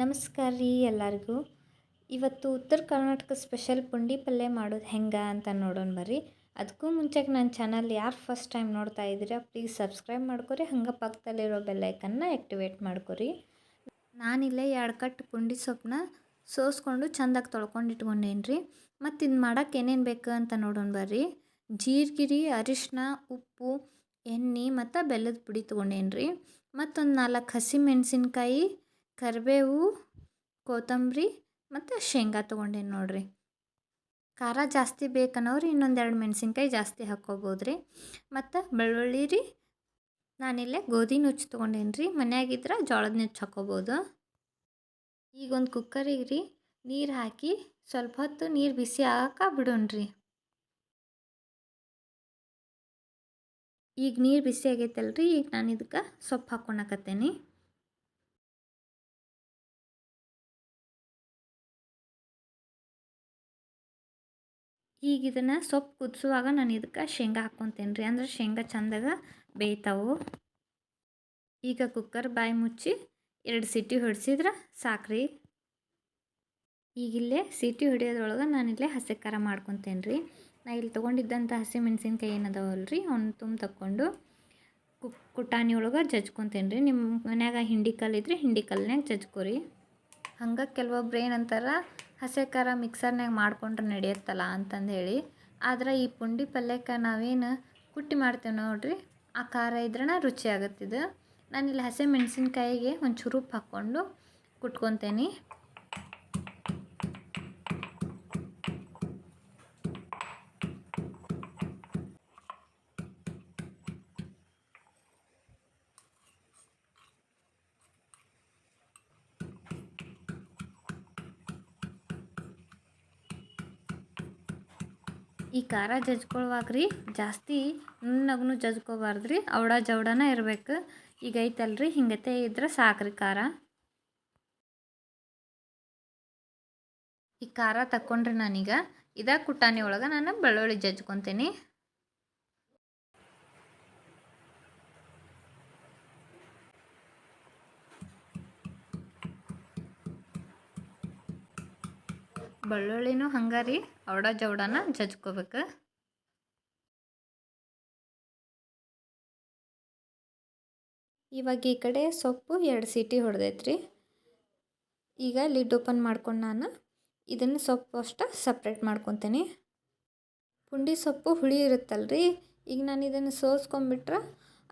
ನಮಸ್ಕಾರ ರೀ ಎಲ್ಲರಿಗೂ. ಇವತ್ತು ಉತ್ತರ ಕರ್ನಾಟಕ ಸ್ಪೆಷಲ್ ಪುಂಡಿ ಪಲ್ಯ ಮಾಡೋದು ಹೆಂಗೆ ಅಂತ ನೋಡೋಣ ಬರ್ರಿ. ಅದಕ್ಕೂ ಮುಂಚೆಗೆ ನನ್ನ ಚಾನಲ್ ಯಾರು ಫಸ್ಟ್ ಟೈಮ್ ನೋಡ್ತಾ ಇದ್ದೀರಾ, ಪ್ಲೀಸ್ ಸಬ್ಸ್ಕ್ರೈಬ್ ಮಾಡ್ಕೊರಿ, ಹಂಗೆ ಪಕ್ಕದಲ್ಲಿರೋ ಬೆಲ್ಲೈಕನ್ನ ಆ್ಯಕ್ಟಿವೇಟ್ ಮಾಡ್ಕೊರಿ. ನಾನಿಲ್ಲೇ ಎರಡು ಕಟ್ ಪುಂಡಿ ಸೊಪ್ಪನ್ನ ಸೋಸ್ಕೊಂಡು ಚೆಂದಾಗಿ ತೊಳ್ಕೊಂಡು ಇಟ್ಕೊಂಡೇನಿ ರೀ. ಮತ್ತು ಇದು ಮಾಡೋಕೆ ಏನೇನು ಬೇಕು ಅಂತ ನೋಡೋಣ ಬರ್ರಿ. ಜೀರ್ಗಿರಿ ಅರಿಶಿನ ಉಪ್ಪು, ಎಣ್ಣೆ ಮತ್ತು ಬೆಲ್ಲದ ಪುಡಿ ತೊಗೊಂಡೇನಿ ರೀ ಮತ್ತೊಂದು ನಾಲ್ಕು ಹಸಿ ಮೆಣಸಿನ್ಕಾಯಿ ಕರಿಬೇವು, ಕೊತ್ತಂಬರಿ ಮತ್ತು ಶೇಂಗಾ ತೊಗೊಂಡೇನಿ ನೋಡಿರಿ. ಖಾರ ಜಾಸ್ತಿ ಬೇಕನ್ನೋರು ಇನ್ನೊಂದೆರಡು ಮೆಣಸಿನ್ಕಾಯಿ ಜಾಸ್ತಿ ಹಾಕ್ಕೋಬೋದು ರೀ ಮತ್ತು ಬೆಳ್ಳುಳ್ಳಿ ರೀ, ನಾನಿಲ್ಲೇ ಗೋಧಿ ನುಚ್ಚು ತೊಗೊಂಡೇನಿ ರೀ ಮನ್ಯಾಗಿದ್ರೆ ಜೋಳದ ನುಚ್ಚು ಹಾಕ್ಕೋಬೋದು. ಈಗ ಒಂದು ಕುಕ್ಕರಿಗೆ ರೀ, ನೀರು ಹಾಕಿ ಸ್ವಲ್ಪ ಹೊತ್ತು ನೀರು ಬಿಸಿ ಆಗಕ್ಕೆ ಬಿಡೋಣ್ರಿ ಈಗ ನೀರು ಬಿಸಿ ಆಗೈತಲ್ರಿ, ಈಗ ನಾನು ಇದಕ್ಕೆ ಸೊಪ್ಪು ಹಾಕ್ಕೊಳಕತ್ತೇನಿ ಈಗ ಇದನ್ನು ಸೊಪ್ಪು ಕುದಿಸುವಾಗ ನಾನು ಇದಕ್ಕೆ ಶೇಂಗಾ ಹಾಕ್ಕೊತೇನೆ ರೀ ಅಂದ್ರೆ ಶೇಂಗಾ ಚಂದಾಗ ಬೇಯ್ತಾವು. ಈಗ ಕುಕ್ಕರ್ ಬಾಯಿ ಮುಚ್ಚಿ ಎರಡು ಸಿಟಿ ಹೊಡೆಸಿದ್ರೆ ಸಾಕ್ರಿ. ಈಗಿಲ್ಲೇ ಸಿಟಿ ಹೊಡಿಯೋದ್ರೊಳಗೆ ನಾನಿಲ್ಲೇ ಹಸಿ ಖಾರ ಮಾಡ್ಕೊತೇನೆ ರೀ ನಾ ಇಲ್ಲಿ ತೊಗೊಂಡಿದ್ದಂಥ ಹಸಿ ಮೆಣಸಿನ್ಕಾಯಿ ಏನದಾವಲ್ಲ ರೀ ಅವ್ನು ತುಂಬ ತಕ್ಕೊಂಡು ಕುಕ್ ಕುಟಾಣಿ ಒಳಗೆ ಜಜ್ಕೊತೇನೆ ರೀ ನಿಮ್ಮ ಮನ್ಯಾಗ ಹಿಂಡಿ ಕಲ್ಲಿದ್ರೆ ಹಿಂಡಿ ಕಲ್ನಾಗ ಜಜ್ಕೊರಿ. ಹಂಗೆ ಕೆಲವೊಬ್ರು ಏನಂತಾರೆ ಹಸಿ ಖಾರ ಮಿಕ್ಸರ್ನಾಗ ಮಾಡ್ಕೊಂಡ್ರೆ ನಡೆಯುತ್ತಲ್ಲ ಅಂತಂದು ಹೇಳಿ ಆದ್ರೆ ಈ ಪುಂಡಿ ಪಲ್ಯಕ್ಕೆ ನಾವೇನು ಕುಟ್ಟಿ ಮಾಡ್ತೇವೆ ನೋಡಿರಿ, ಆ ಖಾರ ಇದ್ರನ ರುಚಿ ಆಗುತ್ತಿದ್ದು ನಾನಿಲ್ಲಿ ಹಸಿ ಮೆಣಸಿನ್ಕಾಯಿಗೆ ಒಂಚೂರು ಉಪ್ಪು ಹಾಕ್ಕೊಂಡು ಕುಟ್ಕೊತೇನೆ. ಈ ಖಾರ ಜಜ್ಕೊಳ್ವಾಗ ರೀ ಜಾಸ್ತಿ ನುಣ್ಣಗೂ ಜಜ್ಕೋಬಾರ್ದು ರೀ ಅವಡ ಜವಡನ ಇರಬೇಕು. ಈಗ ಐತಲ್ರಿ, ಹಿಂಗತೆ ಇದ್ರೆ ಸಾಕ್ರಿ ಖಾರ. ಈ ಖಾರ ತಕ್ಕೊಂಡ್ರಿ ನಾನೀಗ. ಇದ ಕುಟಾಣಿ ಒಳಗೆ ನಾನು ಬೆಳ್ಳುಳ್ಳಿ ಜಜ್ಕೊತೀನಿ. ಬೆಳ್ಳುಳ್ಳಿನೂ ಹಂಗೆ ರೀ, ಅವಡ ಜವಡನ ಜಜ್ಕೋಬೇಕು. ಇವಾಗ ಈ ಕಡೆ ಸೊಪ್ಪು ಎರಡು ಸೀಟಿ ಹೊಡೆದೈತ್ರಿ. ಈಗ ಲಿಡ್ ಓಪನ್ ಮಾಡ್ಕೊಂಡು ನಾನು ಇದನ್ನು ಸೊಪ್ಪು ಅಷ್ಟು ಸಪ್ರೇಟ್ ಮಾಡ್ಕೊತೀನಿ. ಪುಂಡಿ ಸೊಪ್ಪು ಹುಳಿ ಇರುತ್ತಲ್ರಿ, ಈಗ ನಾನು ಇದನ್ನು ಸೋಸ್ಕೊಂಬಿಟ್ರೆ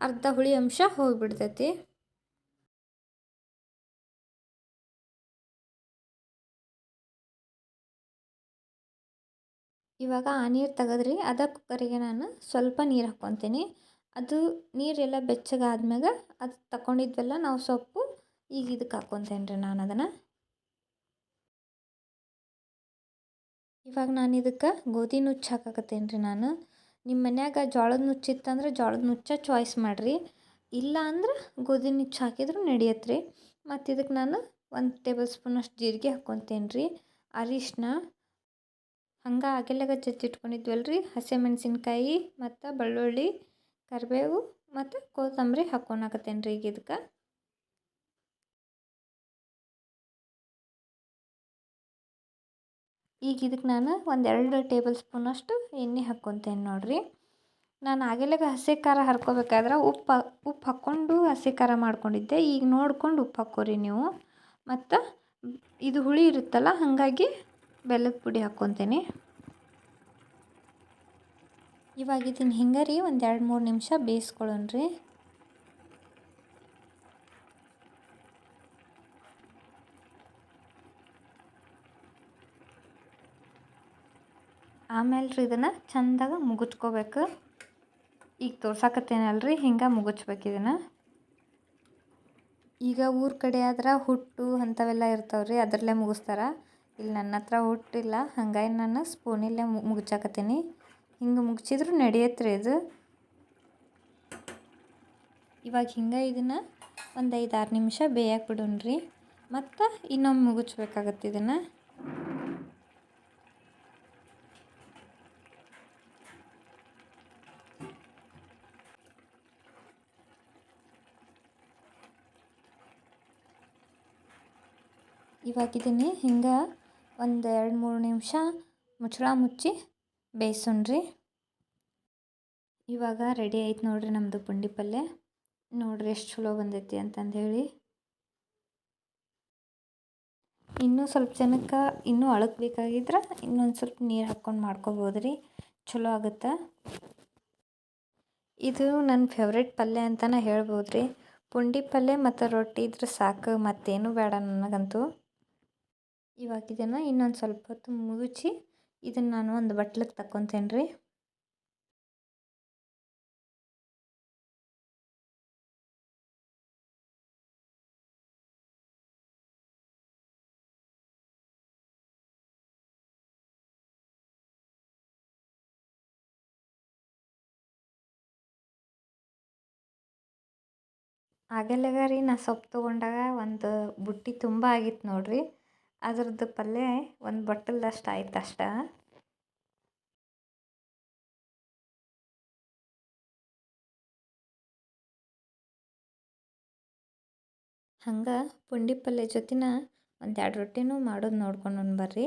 ಅರ್ಧ ಹುಳಿ ಅಂಶ ಹೋಗಿಬಿಡ್ತೈತಿ. ಇವಾಗ ಆ ನೀರು ತೆಗೆದ್ರಿ, ಅದ ಕುಕ್ಕರಿಗೆ ನಾನು ಸ್ವಲ್ಪ ನೀರು ಹಾಕ್ಕೊತೀನಿ. ಅದು ನೀರೆಲ್ಲ ಬೆಚ್ಚಗಾದ್ಮ್ಯಾಗ ಅದು ತಗೊಂಡಿದ್ವಲ್ಲ ನಾವು ಸೊಪ್ಪು ಈಗ ಇದಕ್ಕೆ ಹಾಕ್ಕೊತೇನೆ ರೀ ನಾನು ಅದನ್ನು. ಇವಾಗ ನಾನು ಇದಕ್ಕೆ ಗೋಧಿ ನುಚ್ಚು ಹಾಕಕತ್ತೇನೆ ರೀ ನಾನು. ನಿಮ್ಮ ಮನ್ಯಾಗ ಜೋಳದ ನುಚ್ಚಿತ್ತಂದ್ರೆ ಜೋಳದ ನುಚ್ಚ ಚಾಯ್ಸ್ ಮಾಡಿರಿ. ಇಲ್ಲ ಅಂದ್ರೆ ಗೋಧಿ ನುಚ್ಚು ಹಾಕಿದ್ರು ನಡೆಯತ್ತೆ ರೀ ಮತ್ತು ಇದಕ್ಕೆ ನಾನು ಒಂದು ಟೇಬಲ್ ಸ್ಪೂನಷ್ಟು ಜೀರಿಗೆ ಹಾಕ್ಕೊತೇನೆ ರೀ ಅರಿಶಿನ ಹಂಗೆ ಆಗೆಲ್ಲಾಗ ಜಜ್ಜಿಟ್ಕೊಂಡಿದ್ವಲ್ಲ ರೀ ಹಸಿಮೆಣ್ಸಿನ್ಕಾಯಿ ಮತ್ತು ಬೆಳ್ಳುಳ್ಳಿ, ಕರಿಬೇವು ಮತ್ತು ಕೊತ್ತಂಬರಿ ಹಾಕ್ಕೊಳಕತ್ತೇನೆ ರೀ ಈಗ ಇದಕ್ಕೆ ಈಗ ಇದಕ್ಕೆ ನಾನು ಒಂದು ಎರಡು ಟೇಬಲ್ ಸ್ಪೂನಷ್ಟು ಎಣ್ಣೆ ಹಾಕ್ಕೊತೇನೆ ನೋಡಿರಿ. ನಾನು ಆಗೆಲ್ಲಾಗ ಹಸಿ ಖಾರ ಹರ್ಕೋಬೇಕಾದ್ರೆ ಉಪ್ಪು ಉಪ್ಪು ಹಾಕ್ಕೊಂಡು ಹಸಿ ಖಾರ ಮಾಡ್ಕೊಂಡಿದ್ದೆ. ಈಗ ನೋಡ್ಕೊಂಡು ಉಪ್ಪು ಹಾಕ್ಕೋರಿ ನೀವು. ಮತ್ತು ಇದು ಹುಳಿ ಇರುತ್ತಲ್ಲ, ಹಾಗಾಗಿ ಬೆಲ್ಲದ ಪುಡಿ ಹಾಕ್ಕೊತೀನಿ. ಇವಾಗ ಇದನ್ನು ಹಿಂಗೆ ರೀ, ಒಂದು ಎರಡು ಮೂರು ನಿಮಿಷ ಬೇಯಿಸ್ಕೊಳ್ಳೋಣ ರೀ ಆಮೇಲೆ ರೀ ಇದನ್ನು ಚೆಂದಾಗ ಮುಗುಚ್ಕೋಬೇಕು ಈಗ ತೋರ್ಸಾಕತ್ತೇನಲ್ರಿ, ಹಿಂಗೆ ಮುಗಿಸ್ಬೇಕು ಇದನ್ನು. ಈಗ ಊರ ಕಡೆ ಆದ್ರೆ ಹುಟ್ಟು ಅಂಥವೆಲ್ಲ ಇರ್ತಾವ್ರಿ, ಅದರಲ್ಲೇ ಮುಗಿಸ್ತಾರೆ. ಇಲ್ಲಿ ನನ್ನ ಹತ್ರ ಹುಟ್ಟಿಲ್ಲ. ಹಂಗಾಗಿ ನಾನು ಸ್ಪೂನಿಲ್ಲೇ ಮುಗ್ಚಾಕತ್ತೀನಿ ಹಿಂಗೆ ಮುಗಿಸಿದ್ರು ನಡೆಯತ್ತೆ ರೀ ಇದು. ಇವಾಗ ಹಿಂಗೆ ಇದನ್ನು ಒಂದು ಐದು ಆರು ನಿಮಿಷ ಬೇಯಕ್ಕೆ ಬಿಡೋಣ ರೀ ಮತ್ತು ಇನ್ನೊಮ್ಮೆ ಮುಗುಚ್ಬೇಕಾಗತ್ತೆ ಇದನ್ನು. ಇವಾಗ ಹಿಂಗೆ ಒಂದು ಎರಡು ಮೂರು ನಿಮಿಷ ಮುಚ್ಚಳ ಮುಚ್ಚಿ ಬೇಯಿಸೋಣ್ರಿ ಇವಾಗ ರೆಡಿ ಆಯ್ತು ನೋಡ್ರಿ ನಮ್ಮದು ಪುಂಡಿ ಪಲ್ಯ. ನೋಡ್ರಿ ಎಷ್ಟು ಚಲೋ ಬಂದೈತಿ ಅಂತಂದು ಹೇಳಿ. ಇನ್ನೂ ಸ್ವಲ್ಪ ಜನಕ್ಕೆ ಇನ್ನೂ ಅಳಕ್ ಬೇಕಾಗಿದ್ರೆ ಇನ್ನೊಂದು ಸ್ವಲ್ಪ ನೀರು ಹಾಕ್ಕೊಂಡು ಮಾಡ್ಕೊಬೋದು ರೀ. ಚಲೋ ಆಗುತ್ತೆ? ಇದು ನನ್ನ ಫೇವ್ರೆಟ್ ಪಲ್ಯ ಅಂತಲೇ ಹೇಳ್ಬೋದು ರೀ ಪುಂಡಿ ಪಲ್ಯ ಮತ್ತು ರೊಟ್ಟಿ ಇದ್ರೆ ಸಾಕು ಮತ್ತೇನು ಬೇಡ ನನಗಂತೂ. ಇವಾಗ ಇದನ್ನು ಇನ್ನೊಂದು ಸ್ವಲ್ಪ ಹೊತ್ತು ಮುಗುಚಿ ಇದನ್ನು ನಾನು ಒಂದು ಬಟ್ಲಿಗೆ ತಕ್ಕೊತೇನೆ ರೀ. ಆಗಲ್ಲಗ ರೀ ನಾ ಸೊಪ್ಪು ತೊಗೊಂಡಾಗ ಒಂದು ಬುಟ್ಟಿ ತುಂಬ ಆಗಿತ್ತು ನೋಡ್ರಿ. ಅದ್ರದ್ದು ಪಲ್ಯ ಒಂದು ಬಟ್ಟಲ್ದಷ್ಟು ಆಯ್ತು ಅಷ್ಟೇ ಹಂಗೆ ಪುಂಡಿ ಪಲ್ಯ ಜೊತೆನ ಒಂದು ಎರಡು ರೊಟ್ಟಿನೂ ಮಾಡೋದು ನೋಡ್ಕೊಂಡು ಬರ್ರಿ